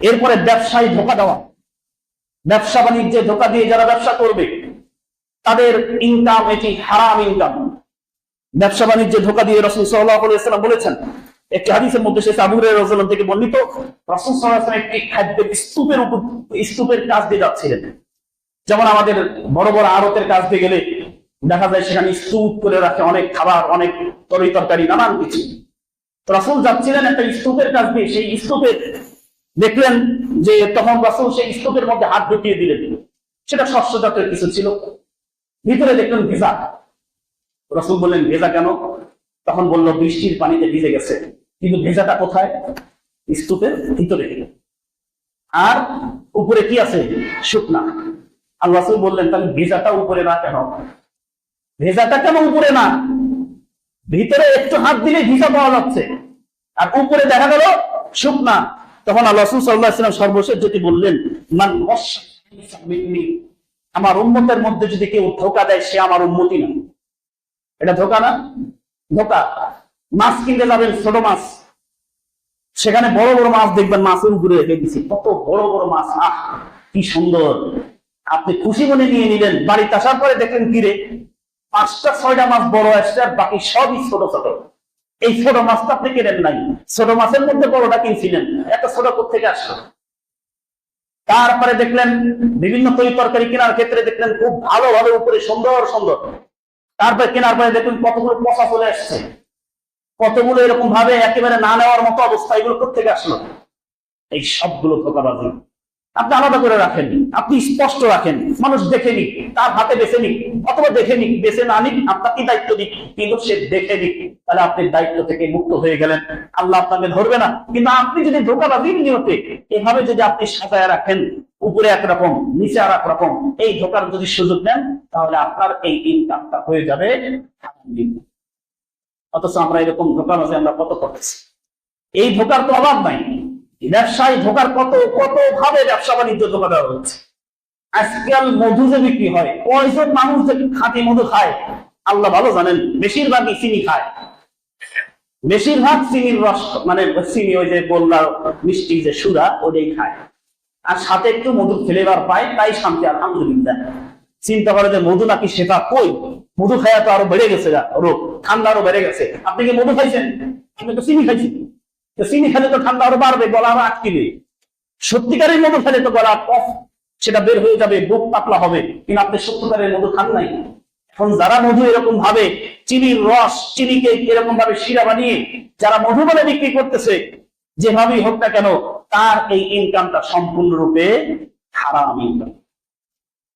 এরপরে ব্যবসায় ধোকা দেওয়া। ব্যবসা বাণিজ্যে ধোকা দিয়ে যারা ব্যবসা করবে, তাদের ইনকাম এটি হারাম ইনকাম ব্যবসা বাণিজ্যে ধোকা দিয়ে রসুল সাল্লাহ বলেছেন, একটি হাদিসের মধ্যে সে আবুরের রসুল থেকে বর্ণিত, রসুল সাল্লাহ একটি খাদ্যের স্তূপের উপর, স্তূপের কাজ দিয়ে যাচ্ছিলেন। যেমন আমাদের বড় বড় আড়তের কাজ দিয়ে গেলে দেখা যায় সেখানে স্তূপ করে রাখে অনেক খাবার, অনেক তরি তরকারি, নানান কিছু। রাসুল যাচ্ছিলেন একটা স্তূপের কাজ দিয়ে, সেই স্তূপের দেখলেন যে তখন রাসুল সেই স্তূপের মধ্যে হাত ঢুকিয়ে দিলেন। সেটা শস্য কিছু ছিল। ভিতরে দেখলেন ভেজা। রসুল বললেন, ভেজা কেন? তখন বলল, বৃষ্টির পানিতে ভিজে গেছে। কিন্তু ভেজাটা কোথায়? স্তূপের ভিতরে। আর উপরে কি আছে? শুকনা। আর রসুল বললেন, তাহলে ভেজাটা উপরে না কেন? ভেজাটা কেন উপরে না? ভিতরে একটু হাত দিলে ভিজা পাওয়া যাচ্ছে। আর উপরে দেখা গেল শুকনা। তখন আল্লাহ সাল্লাহ সর্বশেষ যেটি বললেন আমার উন্মতের মধ্যে যদি কেউ ধোকা দেয়, সে আমার উন্মতি না। এটা ধোকা না? ধোকা। মাছ কিনতে যাবেন, ছোট মাছ। সেখানে বড় বড় মাছ দেখবেন, মাছের উপরে রেখে দিছি। কত বড় বড় মাছ, আহ, কি সুন্দর। আপনি খুশি মনে নিয়ে নিলেন, বাড়িতে আসার পরে দেখলেন কিরে পাঁচটা, ছয়টা মাছ বড় আসছে, আর বাকি সবই ছোট ছোট। এই ছোট মাছটা আপনি কেনেন নাই? ছোট মাছের মধ্যে বড়টা কিনছিলেন এত ছোট থেকে আসলো? তারপরে দেখলেন বিভিন্ন তরি তরকারি কেনার ক্ষেত্রে দেখলেন খুব ভালো ভালো উপরে সুন্দর সুন্দর। তারপরে কেনার পরে দেখলেন কতগুলো পচা চলে আসছে। কতগুলো এরকম ভাবে একেবারে না নেওয়ার মতো অবস্থা এগুলো থেকে আসলো? এই সবগুলো ধোকাবাজি। আপনি আলাদা করে রাখেন। আপনি স্পষ্ট রাখেন। মানুষ দেখে নিক, তার হাতে বেছে নিক, অথবা দেখে নিক, বেছে না নিক আপনাকে দায়িত্ব দিক, কিন্তু সে দেখে নিক, তাহলে আপনি দায়িত্ব থেকে মুক্ত হয়ে গেলেন। আল্লাহ আপনাকে ধরবে না। কিন্তু আপনি যদি ধোকাবাজির নিয়তে এভাবে যদি আপনি সাজায় রাখেন, উপরে একরকম, নিচে আর রকম এই ধোকার যদি সুযোগ নেন তাহলে আপনার এই ইনকামটা হয়ে যাবে। অথচ আমরা এরকম ধোকাবাজি আমরা কত করতেছি? এই ধোকার তো অভাব নাই। ব্যবসায় ধোকার কত কত ভাবে ব্যবসা বাণিজ্য ধোকা দেওয়া হচ্ছে? আজকাল মধু যে বিক্রি হয়, কয়জন মানুষ যে খাঁটি মধু খায়? আল্লাহ ভালো জানেন, বেশিরভাগই চিনি খায়। বেশিরভাগ চিনির রস মানে চিনি ওই যে বললা মিষ্টি যে সুরা, ওটাই খায়। আর সাথে একটু মধুর ফ্লেভার পায়, তাই শান্তি আর আলহামদুলিল্লাহ। চিন্তা করে যে মধু নাকি সেটা কই? মধু খায়া তো আরও বেড়ে গেছে রোগ। ঠান্ডা আরও বেড়ে গেছে। আপনি কি মধু খাইছেন? আপনি তো চিনি খাইছেন। তো চিনি খেলে তো ঠান্ডা আরও বাড়বে, গলা আরও আটকিবে। সত্যিকারের মধু খেলে তো গলা কফ, সেটা বের হয়ে যাবে, বুক পাতলা হবে। কিন্তু আপনি সত্যিকারের মধু খান নাই। এখন যারা মধু এরকম ভাবে, চিনির রস, চিনিকে এরকম ভাবে শিরা বানিয়ে, যারা মধু বলে বিক্রি করতেছে, যেভাবেই হোক না কেন, তার এই ইনকামটা সম্পূর্ণরূপে হারাম ইনকাম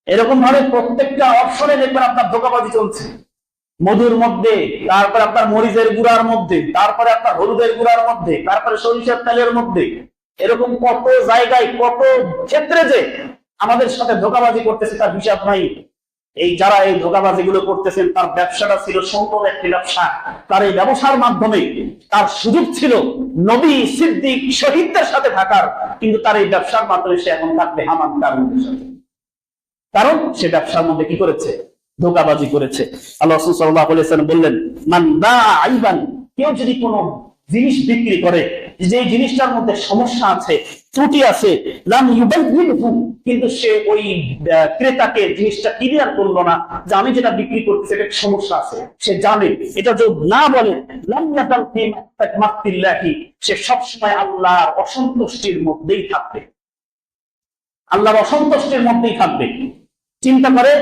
এরকম ভাবে প্রত্যেকটা অপশনে দেখবেন আপনার ধোকাবাজি চলছে। মধুর মধ্যে, তারপরে আপনার মরিচের গুঁড়ার মধ্যে, তারপরে আপনার হলুদের গুড়ার মধ্যে, তারপরে সরিষার তেলের মধ্যে। এরকম কত জায়গায়, কত ক্ষেত্রে যে আমাদের সাথে ধোকাবাজি করতেছে তার হিসাব নাই। এই যারা এই ধোকাবাজি গুলো করতেছেন, তার ব্যবসাটা ছিল সুন্দর একটি ব্যবসা। তার এই ব্যবসার মাধ্যমে তার সুযোগ ছিল নবী সিদ্দিক শহীদদের সাথে থাকার, কিন্তু তার এই ব্যবসার মাধ্যমে সে এখন থাকবে হামান সাথে। কারণ সে ব্যবসার মধ্যে কি করেছে? ধোকাবাজি করেছে। আল্লাহ বললেন, মান আইবান কেউ যদি কোনো জিনিস বিক্রি করে যে জিনিসটার মধ্যে সমস্যা আছে, ত্রুটি আছে কিন্তু সে ওই ক্রেতাকে জিনিসটা ক্লিয়ার করল না যে আমি যেটা বিক্রি করতেছি এটা সমস্যা আছে, সে জানে। এটা যদি না বলে সে সবসময় আল্লাহর অসন্তুষ্টির মধ্যেই থাকবে। আল্লাহর অসন্তুষ্টির মধ্যেই থাকবে। চিন্তা করে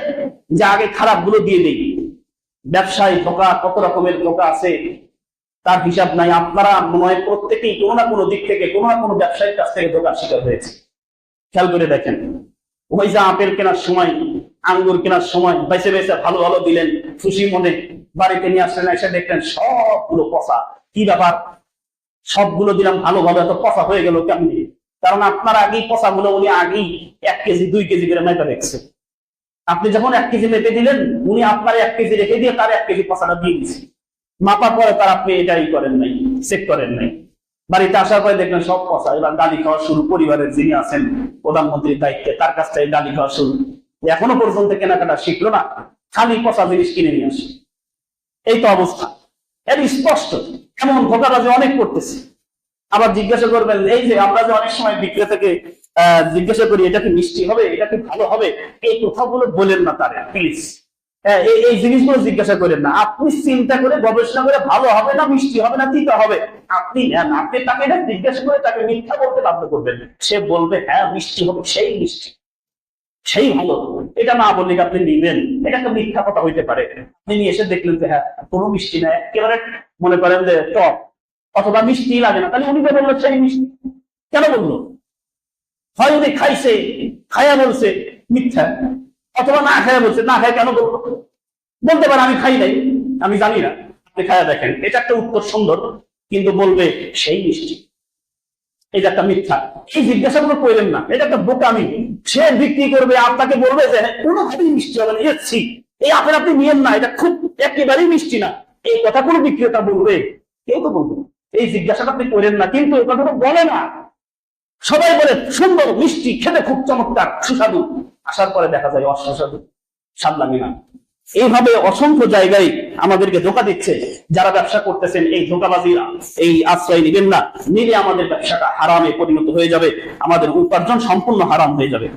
যে আগে খারাপগুলো দিয়ে দেই। ব্যবসায় ধোকা, কত রকমের ধোকা আছে, তার হিসাব নাই। আপনারা মনে হয় প্রত্যেকেই কোনো না কোনো দিক থেকে, কোনো না কোনো ব্যবসায়ীর কাছ থেকে ধোকার শিকার হয়েছে। খেয়াল করে দেখেন, ওই যে আপেল কেনার সময়, আঙ্গুর কেনার সময়, বেছে বেছে ভালো ভালো দিলেন, খুশি মনে বাড়িতে নিয়ে আসলেন, এসে দেখলেন সবগুলো পচা। কি ব্যাপার? সবগুলো দিলাম ভালো ভালো, এত পচা হয়ে গেল কেমনি? কারণ আপনার আগেই পচাগুলো উনি আগেই এক কেজি, দুই কেজি করে মেপে রেখেছে আপনি যখন এক কেজি মেপে দিলেন, উনি আপনার এক কেজি রেখে দিয়ে তার এক কেজি পচাটা দিয়ে দিচ্ছে মাপার পরে তার আপনি এটাই করেন নাই চেক করেন নাই। বাড়িতে আসার পরে দেখলেন সব পচা, এবার গালি খাওয়া শুরু, পরিবারের যিনি আছেন, প্রধানমন্ত্রীর দায়িত্বে, তার কাছ থেকে গালি খাওয়া শুরু। এখনও পর্যন্ত কেনাকাটা শিখলো না, খালি পচা জিনিস কিনে নিয়ে আসে। এই তো অবস্থা। এর স্পষ্ট, এমন ধোকাবাজি অনেক করতেছে। আবার জিজ্ঞাসা করবেন, এই যে আমরা যে অনেক সময় বিক্রেতাকে জিজ্ঞাসা করি, এটা কি মিষ্টি হবে? এটা কি ভালো হবে? এই কথাগুলো বলেন না তারা প্লিজ এই এই জিনিসগুলো জিজ্ঞাসা করেন না। আপনি চিন্তা করে গবেষণা করে ভালো হবে না মিষ্টি হবে না তিতা হবে? আপনি আপনি তাকে এটা জিজ্ঞাসা করে তাকে মিথ্যা বলতে বাধ্য করবেন। সে বলবে হ্যাঁ মিষ্টি হবে, সেই মিষ্টি। সেই ভালো। এটা না বললে আপনি নিবেন? এটা একটা মিথ্যা কথা হইতে পারে। আপনি এসে দেখলেন যে হ্যাঁ কোনো মিষ্টি না, একেবারে মনে করেন যে টক। অথবা মিষ্টি লাগে না, তাহলে উনি বলল সেই মিষ্টি। কেন বলল? হয় উনি খাইছে, খায়া বলছে মিথ্যা। অথবা না খায়া বলছে না খায় কেন বলব? বলতে পারে আমি খাই নাই, আমি জানি না। আপনি খায়া দেখেন, এটা একটা উত্তর সুন্দর, কিন্তু বলবে সেই মিষ্টি। এটা একটা মিথ্যা। এই করলেন না, এটা একটা সে বিক্রি করবে, আপনাকে বলবে যে কোনোভাবেই মিষ্টি হবে না। এসছি। এই আপেল আপনি নিয়েন না, এটা খুব একেবারেই মিষ্টি না। এই কথা কোনো বিক্রেতা বলবে, কেউ তো বলবে এই জিজ্ঞাসাটা আপনি করেন না, কিন্তু এই কথাটা বলে না। সবাই বলে, সুন্দর, মিষ্টি, খেতে খুব চমৎকার, সুস্বাদু। আসার পরে দেখা যায় অসুস্বাদু স্বাদ লাগে না এইভাবে অসংখ্য জায়গায় আমাদেরকে ধোকা দিচ্ছে। যারা ব্যবসা করতেছেন, এই ধোকাবাজি এই আশ্রয় নিবেন না। নিলে আমাদের ব্যবসাটা হারামে পরিণত হয়ে যাবে। আমাদের উপার্জন সম্পূর্ণ হারাম হয়ে যাবে।